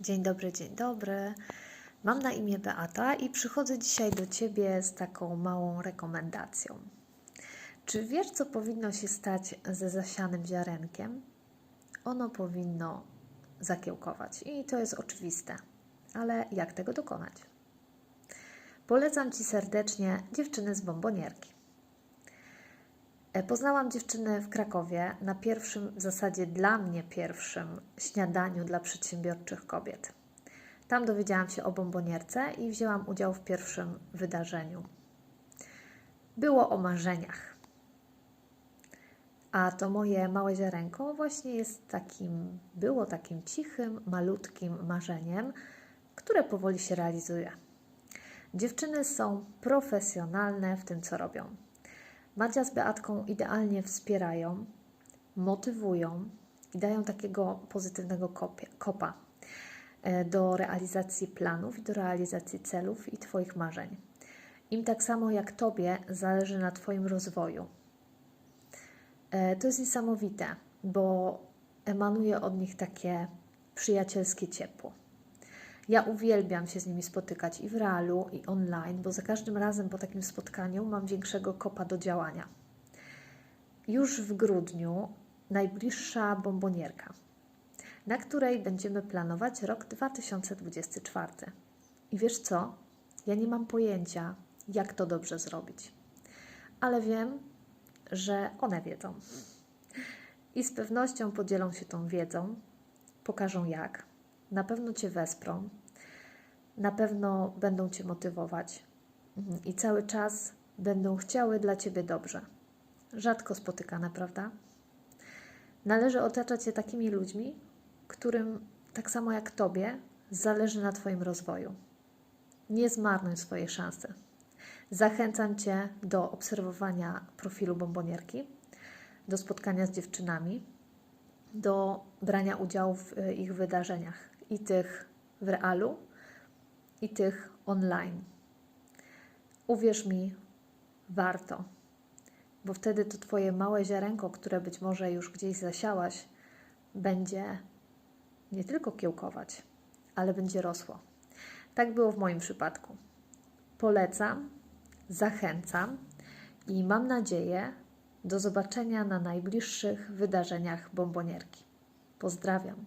Dzień dobry, dzień dobry. Mam na imię Beata i przychodzę dzisiaj do Ciebie z taką małą rekomendacją. Czy wiesz, co powinno się stać ze zasianym ziarenkiem? Ono powinno zakiełkować i to jest oczywiste, ale jak tego dokonać? Polecam Ci serdecznie dziewczyny z bombonierki. E, Poznałam dziewczyny w Krakowie na pierwszym, w zasadzie dla mnie pierwszym śniadaniu dla przedsiębiorczych kobiet. Tam dowiedziałam się o bombonierce i wzięłam udział w pierwszym wydarzeniu. Było o marzeniach. A to moje małe ziarenko właśnie jest takim, było takim cichym, malutkim marzeniem, które powoli się realizuje. Dziewczyny są profesjonalne w tym, co robią. Madzia z Beatką idealnie wspierają, motywują i dają takiego pozytywnego kopa e, do realizacji planów do realizacji celów i Twoich marzeń. Im tak samo jak Tobie zależy na Twoim rozwoju. E, To jest niesamowite, bo emanuje od nich takie przyjacielskie ciepło. Ja uwielbiam się z nimi spotykać i w realu, i online, bo za każdym razem po takim spotkaniu mam większego kopa do działania. Już w grudniu najbliższa bombonierka, na której będziemy planować rok 2024. I wiesz co? Ja nie mam pojęcia, jak to dobrze zrobić, ale wiem, że one wiedzą. I z pewnością podzielą się tą wiedzą, pokażą jak na pewno Cię wesprą, na pewno będą Cię motywować mhm, i cały czas będą chciały dla Ciebie dobrze. Rzadko spotykane, prawda? Należy otaczać się takimi ludźmi, którym tak samo jak Tobie zależy na Twoim rozwoju. Nie zmarnuj swojej szansy. Zachęcam Cię do obserwowania profilu bombonierki, do spotkania z dziewczynami, do brania udziału w y, ich wydarzeniach i tych w realu, i tych online. Uwierz mi, warto, bo wtedy to Twoje małe ziarenko, które być może już gdzieś zasiałaś, będzie nie tylko kiełkować, ale będzie rosło. Tak było w moim przypadku. Polecam, zachęcam i mam nadzieję do zobaczenia na najbliższych wydarzeniach bombonierki. Pozdrawiam.